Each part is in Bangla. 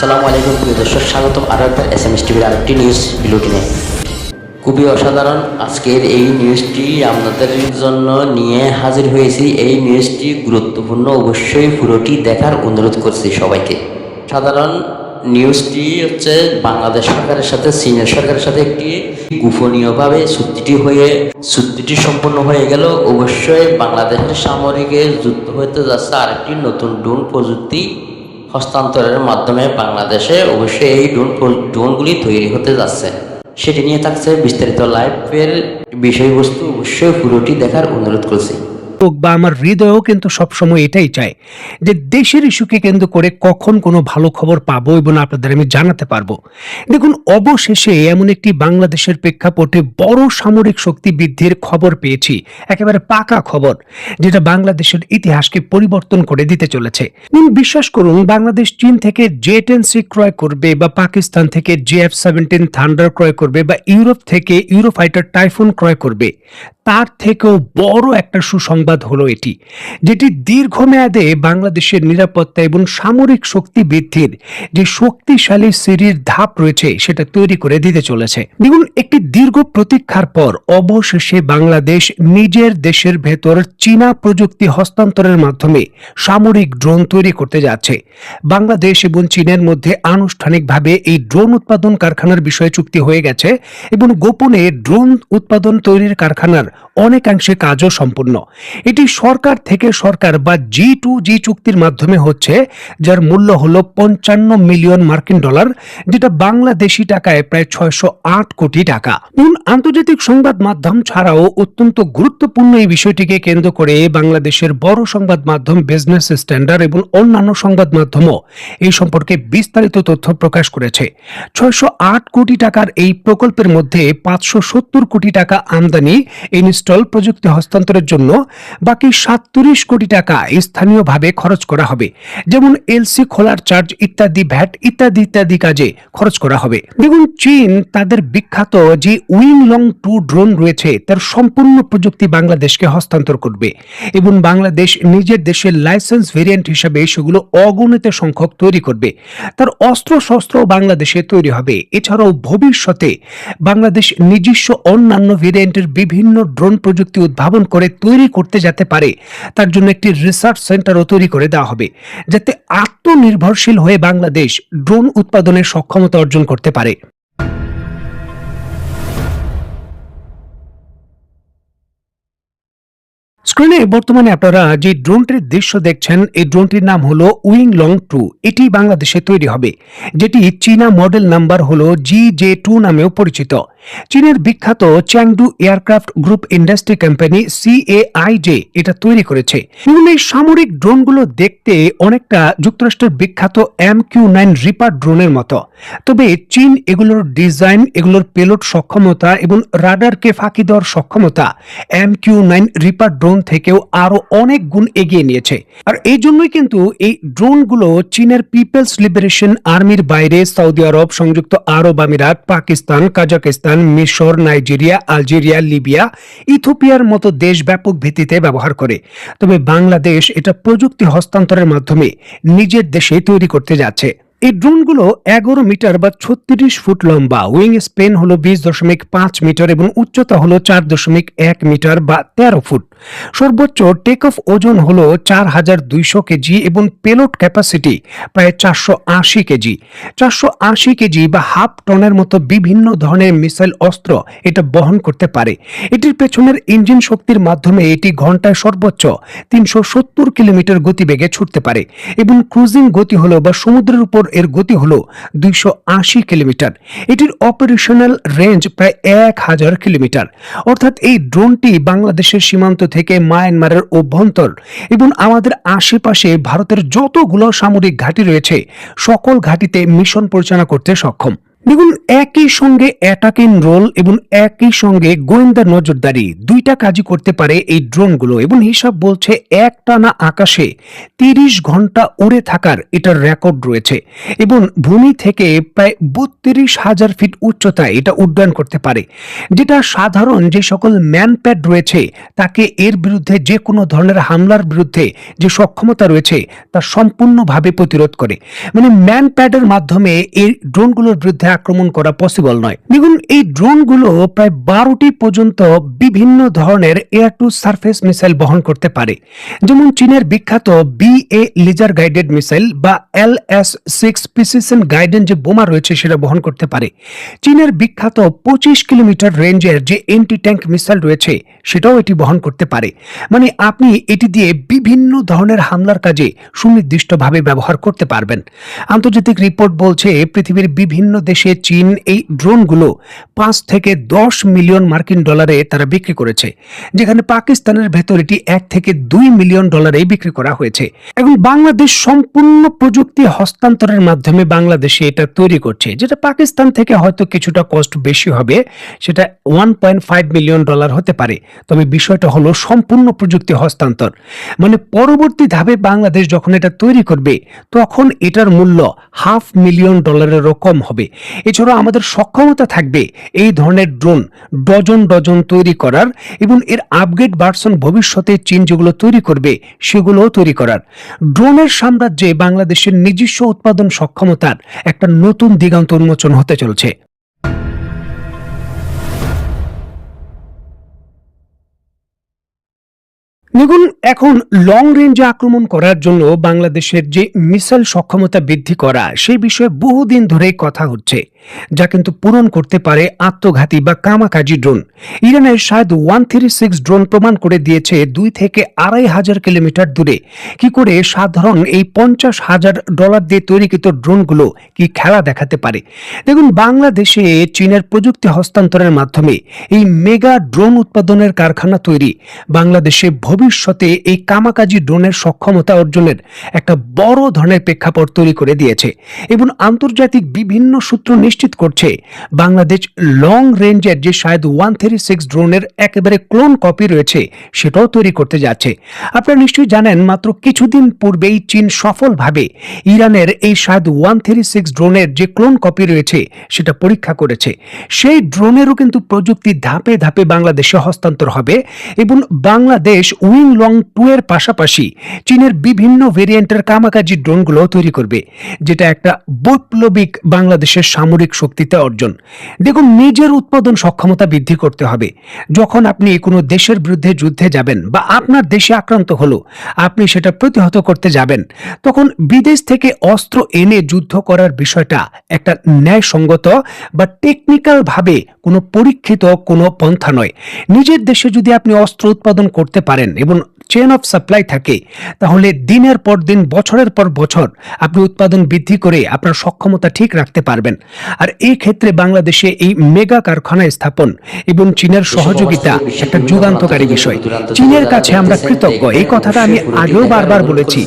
আসসালামু আলাইকুম, প্রিয় দর্শক, স্বাগতম আরও একবার এস এম এস টিভির আরেকটি নিউজ বিলুটিনে খুবই অসাধারণ আজকের এই নিউজটি আপনাদের জন্য নিয়ে হাজির হয়েছি। এই নিউজটি গুরুত্বপূর্ণ, অবশ্যই পুরোটি দেখার অনুরোধ করছি সবাইকে। সাধারণ নিউজটি হচ্ছে বাংলাদেশ সরকারের সাথে, চীনের সরকারের সাথে একটি গোপনীয়ভাবে চুক্তিটি হয়ে, চুক্তিটি সম্পন্ন হয়ে গেল। অবশ্যই বাংলাদেশের সামরিকের যুদ্ধ হতে যাচ্ছে আরেকটি নতুন ড্রোন প্রযুক্তি হস্তান্তরের মাধ্যমে বাংলাদেশে অবশ্যই এই ড্রোন ড্রোনগুলি তৈরি হতে যাচ্ছে। সেটি নিয়ে থাকছে বিস্তারিত লাইফের বিষয়বস্তু অবশ্যই পুরোটি দেখার অনুরোধ করছি। হোক বা আমার হৃদয়ও কিন্তু সবসময় এটাই চায় যে দেশের ইস্যুকে কেন্দ্র করে কখন কোনো ভালো খবর পাবো এবং আপনাদের আমি জানাতে পারব। দেখুন, অবশেষে এমন একটি বাংলাদেশের প্রেক্ষাপটে বড় সামরিক শক্তি বৃদ্ধির খবর পেয়েছি। একেবারে পাকা খবর, যেটা বাংলাদেশের ইতিহাসকে পরিবর্তন করে দিতে চলেছে। বিশ্বাস করুন, বাংলাদেশ চীন থেকে জে টেন সি ক্রয় করবে বা পাকিস্তান থেকে জে এফ সেভেন্টিন থান্ডার ক্রয় করবে বা ইউরোপ থেকে ইউরোফাইটার টাইফুন ক্রয় করবে। তার থেকেও বড় একটা সুসংবাদ হলো এটি, যেটি দীর্ঘমেয়াদে বাংলাদেশের নিরাপত্তা এবং সামরিক শক্তি বৃদ্ধির যে শক্তিশালী সিঁড়ির ধাপ রয়েছে সেটা তৈরি করে দিতে চলেছে। দেখুন, একটি দীর্ঘ প্রতীক্ষার পর অবশেষে বাংলাদেশ নিজের দেশের ভেতর চীনা প্রযুক্তি হস্তান্তরের মাধ্যমে সামরিক ড্রোন তৈরি করতে যাচ্ছে। বাংলাদেশ এবং চীনের মধ্যে আনুষ্ঠানিকভাবে এই ড্রোন উৎপাদন কারখানার বিষয়ে চুক্তি হয়ে গেছে এবং গোপনে ড্রোন উৎপাদন তৈরির কারখানার অনেকাংশে কাজও সম্পূর্ণ। এটি সরকার থেকে সরকার বা জি টু জি চুক্তির মাধ্যমে হচ্ছে, যার মূল্য হলো পঞ্চান্ন মিলিয়ন মার্কিন ডলার, যেটা বাংলাদেশি টাকায় প্রায় ছয়শো আট কোটি টাকা। এবং আন্তর্জাতিক সংবাদ মাধ্যম ছাড়াও অত্যন্ত গুরুত্বপূর্ণ এই বিষয়টিকে কেন্দ্র করে বাংলাদেশের বড় সংবাদ মাধ্যম বিজনেস স্ট্যান্ডার্ড এবং অন্যান্য সংবাদ মাধ্যমও এই সম্পর্কে বিস্তারিত তথ্য প্রকাশ করেছে। ছয়শো আট কোটি টাকার এই প্রকল্পের মধ্যে পাঁচশো সত্তর কোটি টাকা আমদানি ইনস্টল প্রযুক্তি হস্তান্তরের জন্য বাকি সাতত্রিশ কোটি টাকা স্থানীয়ভাবে খরচ করা হবে। যেমন এলসি খোলার চার্জ ইত্যাদি, ভ্যাট ইত্যাদি ইত্যাদি কাজে খরচ করা হবে। দেখুন, চীন তাদের বিখ্যাত যে উইং লং টু ড্রোন রয়েছে, তার সম্পূর্ণ প্রযুক্তি বাংলাদেশকে হস্তান্তর করবে। এবং বাংলাদেশ নিজের দেশের লাইসেন্স ভেরিয়েন্ট হিসাবে সেগুলো অগণিত সংখ্যক তৈরি করবে। তার অস্ত্র শস্ত্র বাংলাদেশে তৈরি হবে। এছাড়াও ভবিষ্যতে বাংলাদেশ নিজস্ব অন্যান্য ভেরিয়েন্টের বিভিন্ন ড্রোন প্রযুক্তি উদ্ভাবন করে তৈরি করতে যেতে পারে, তার জন্য একটি রিসার্চ সেন্টারও তৈরি করে দেওয়া হবে, যাতে আত্মনির্ভরশীল হয়ে বাংলাদেশ ড্রোন উৎপাদনের সক্ষমতা অর্জন করতে পারে। স্ক্রিনে বর্তমানে আপনারা যে ড্রোনটির দৃশ্য দেখছেন, এই ড্রোনটির নাম হলো উইং লং টু এটি বাংলাদেশে তৈরি হবে, যেটি চীনা মডেল নাম্বার হলো জি জে টু নামেও পরিচিত। চীনের বিখ্যাত Chengdu aircraft group industry company CAIG এটা তৈরি করেছে। এই সামরিক ড্রোনগুলো দেখতে অনেকটা যুক্তরাষ্ট্রের বিখ্যাত এম কিউ নাইন রিপার ড্রোনের মতো। তবে চীন এগুলোর ডিজাইন, এগুলোর পেলোড সক্ষমতা এবং রাডারকে ফাঁকি দেওয়ার সক্ষমতা M Q nine reaper drone থেকেও আরও অনেক গুণ এগিয়ে নিয়েছে। আর এই জন্যই কিন্তু এই ড্রোনগুলো চীনের পিপলস লিবারেশন আর্মির বাইরে সৌদি আরব, সংযুক্ত আরব আমিরাত, পাকিস্তান কাজাকিস্তান মিশর, নাইজেরিয়া, আলজেরিয়া, লিবিয়া ইথোপিয়ার মতো দেশ ব্যাপক ভিত্তিতে ব্যবহার করে। তবে বাংলাদেশ এটা প্রযুক্তি হস্তান্তরের মাধ্যমে নিজের দেশে তৈরি করতে যাচ্ছে। এই ড্রোনগুলো এগারো মিটার বা ছত্রিশ ফুট লম্বা। উইং স্পেন হলো বিশ দশমিক পাঁচ মিটার এবং উচ্চতা হলো চার দশমিক এক মিটার বা তেরো ফুট। সর্বোচ্চ টেক অফ ওজন হলো চার হাজার দুইশো কেজি এবং পেলোড ক্যাপাসিটি প্রায় চারশো আশি কেজি। চারশো আশি কেজি বা হাফ টনের মতো বিভিন্ন ধরনের মিসাইল অস্ত্র এটা বহন করতে পারে। এটির পেছনের ইঞ্জিন শক্তির মাধ্যমে এটি ঘন্টায় সর্বোচ্চ তিনশো সত্তর কিলোমিটার গতিবেগে ছুটতে পারে এবং ক্রুজিং গতি হলো বা সমুদ্রের উপর এর গতি হল দুইশো আশি কিলোমিটার। এটির অপারেশনাল রেঞ্জ প্রায় এক হাজার কিলোমিটার। অর্থাৎ এই ড্রোনটি বাংলাদেশের সীমান্ত থেকে মায়ানমারের অভ্যন্তর এবং আমাদের আশেপাশে ভারতের যতগুলো সামরিক ঘাঁটি রয়েছে, সকল ঘাঁটিতে মিশন পরিচালনা করতে সক্ষম। দেখুন, একই সঙ্গে অ্যাটাকিং রোল এবং একই সঙ্গে গোয়েন্দা নজরদারি দুইটা কাজই করতে পারে এই ড্রোনগুলো এবং হিসাব বলছে একটানা আকাশে তিরিশ ঘণ্টা উড়ে থাকার এটার রেকর্ড রয়েছে এবং ভূমি থেকে প্রায় বত্রিশ হাজার ফিট উচ্চতায় এটা উড্ডয়ন করতে পারে। যেটা সাধারণ যে সকল ম্যানপ্যাড রয়েছে, তাকে এর বিরুদ্ধে যে কোনো ধরনের হামলার বিরুদ্ধে যে সক্ষমতা রয়েছে, তা সম্পূর্ণভাবে প্রতিরোধ করে। মানে ম্যানপ্যাডের মাধ্যমে এই ড্রোনগুলোর বিরুদ্ধে আক্রমণ করা পসিবল নয়। দেখুন, এই ড্রোনগুলো প্রায় বারোটি পর্যন্ত বিভিন্ন ধরনের এয়ার টু সারফেস মিসাইল বহন করতে পারে। যেমন চীনের বিখ্যাত বিএ লিজার গাইডেড মিসাইল বা L S six precision guided যে বোমা রয়েছে সেটা বহন করতে পারে। চীনের বিখ্যাত পঁচিশ কিলোমিটার রেঞ্জের যে এন্টি ট্যাঙ্ক মিসাইল রয়েছে, সেটাও এটি বহন করতে পারে। মানে আপনি এটি দিয়ে বিভিন্ন ধরনের হামলার কাজে সুনির্দিষ্টভাবে ব্যবহার করতে পারবেন। আন্তর্জাতিক রিপোর্ট বলছে, পৃথিবীর বিভিন্ন দেশে চীন এই ড্রোনগুলো পাঁচ থেকে দশ মিলিয়ন মার্কিন ডলারে তারা বিক্রি করেছে, যেখানে পাকিস্তানের ভেতর এটি এক থেকে দুই মিলিয়ন ডলারে বিক্রি করা হয়েছে। এবং বাংলাদেশ সম্পূর্ণ প্রযুক্তি হস্তান্তরের মাধ্যমে বাংলাদেশে এটা তৈরি করছে, যেটা পাকিস্তান থেকে হয়তো কিছুটা কষ্ট বেশি হবে, সেটা one point five million dollar হতে পারে। তবে বিষয়টা হলো সম্পূর্ণ প্রযুক্তি হস্তান্তর। মানে পরবর্তী ধাপে বাংলাদেশ যখন এটা তৈরি করবে, তখন এটার মূল্য হাফ মিলিয়ন ডলারেরও কম হবে। এছাড়াও আমাদের সক্ষমতা থাকবে এই ধরনের ড্রোন ডজন ডজন তৈরি করার এবং এর আপগ্রেড ভার্সন ভবিষ্যতে চীন যেগুলো তৈরি করবে সেগুলোও তৈরি করার। ড্রোনের সাম্রাজ্যে বাংলাদেশের নিজস্ব উৎপাদন সক্ষমতার একটা নতুন দিগান্ত উন্মোচন হতে চলছে। দেখুন এখন লং রেঞ্জে আক্রমণ করার জন্য বাংলাদেশের যে মিসাইল সক্ষমতা বৃদ্ধি করা, সেই বিষয়ে বহুদিন ধরেই কথা হচ্ছে, যা কিন্তু পূরণ করতে পারে আত্মঘাতী বা কামাকাজি ড্রোন ইরানের Shahed one three six drone প্রমাণ করে দিয়েছে দুই থেকে আড়াই হাজার কিলোমিটার দূরে। কি করে সাধারণ এই পঞ্চাশ হাজার ডলার দিয়ে তৈরিকৃত ড্রোনগুলো কি খেলা দেখাতে পারে? দেখুন, বাংলাদেশে চীনের প্রযুক্তি হস্তান্তরের মাধ্যমে এই মেগা ড্রোন উৎপাদনের কারখানা তৈরি, বাংলাদেশে ভবিষ্যতে এই কামাকাজি ড্রোনের সক্ষমতা অর্জনের একটা বড় ধরনের প্রেক্ষাপট তৈরি করে দিয়েছে এবং আন্তর্জাতিক বিভিন্ন সূত্র নিশ্চিত করছে বাংলাদেশ লং রেঞ্জের যে শায়দ ওয়ান থ্রি সিক্স ড্রোনের একেবারে ক্লোন কপি রয়েছে সেটাও তৈরি করতে যাচ্ছে। আপনারা নিশ্চয়ই জানেন, মাত্র কিছুদিন পূর্বেই চীন সফলভাবে ইরানের এই শায়দ ওয়ান থ্রি সিক্স ড্রোনের যে ক্লোন কপি রয়েছে সেটা পরীক্ষা করেছে। সেই ড্রোনেরও কিন্তু প্রযুক্তি ধাপে ধাপে বাংলাদেশে হস্তান্তর হবে এবং বাংলাদেশ উইং লং টু এর পাশাপাশি চীনের বিভিন্ন ভেরিয়েন্টের কামাকাজি ড্রোনগুলো তৈরি করবে, যেটা একটা বৈপ্লবিক বাংলাদেশের সামরিক শক্তিতে অর্জন। দেখুন, নিজের উৎপাদন সক্ষমতা বৃদ্ধি করতে হবে। যখন আপনি কোনো দেশের বিরুদ্ধে যুদ্ধে যাবেন বা আপনার দেশে আক্রান্ত হলো, আপনি সেটা প্রতিহত করতে যাবেন, তখন বিদেশ থেকে অস্ত্র এনে যুদ্ধ করার বিষয়টা একটা ন্যায়সঙ্গত বা টেকনিক্যালভাবে কোনো পরীক্ষিত কোনো পন্থা নয়। নিজের দেশে যদি আপনি অস্ত্র উৎপাদন করতে পারেন এবং চেন অফ সাপ্লাই থাকে তাহলে দিনের পর দিন বছরের পর বছর আপনি উৎপাদন বৃদ্ধি করে আপনার সক্ষমতা ঠিক রাখতে পারবেন আর এই ক্ষেত্রে বাংলাদেশে এই মেগা কারখানা স্থাপন এবং চীনের সহযোগিতা একটা যুগান্তকারী বিষয় চীনের কাছে আমরা কৃতজ্ঞ এই কথাটা আমি আগেও বারবার বলেছি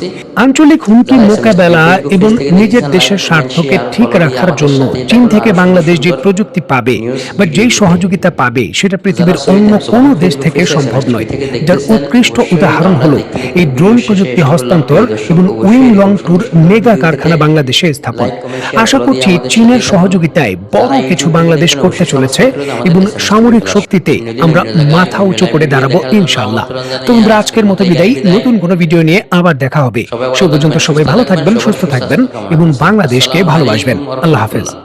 আঞ্চলিক হুমকি মোকাবেলা এবং নিজের দেশের স্বার্থকে ঠিক রাখার জন্য চীন থেকে বাংলাদেশ যে প্রযুক্তি পাবে বা যেই সহযোগিতা পাবে সেটা পৃথিবীর অন্য কোনো দেশ থেকে সম্ভব নয় যার উৎকৃষ্ট উদাহরণ হলো এই ড্রোন প্রযুক্তি হস্তান্তর এবং উইং লং টুর মেগা কারখানা বাংলাদেশে স্থাপন। আশা করছি চীনের সহযোগিতায় বড় কিছু বাংলাদেশ করতে চলেছে এবং সামরিক শক্তিতে আমরা মাথা উঁচু করে দাঁড়াবো ইনশাল্লাহ তোমরা আজকের মতো বিদায়। নতুন কোনো ভিডিও নিয়ে আবার দেখা হবে। সে পর্যন্ত সবাই ভালো থাকবেন সুস্থ থাকবেন এবং বাংলাদেশকে ভালোবাসবেন। আল্লাহ হাফেজ।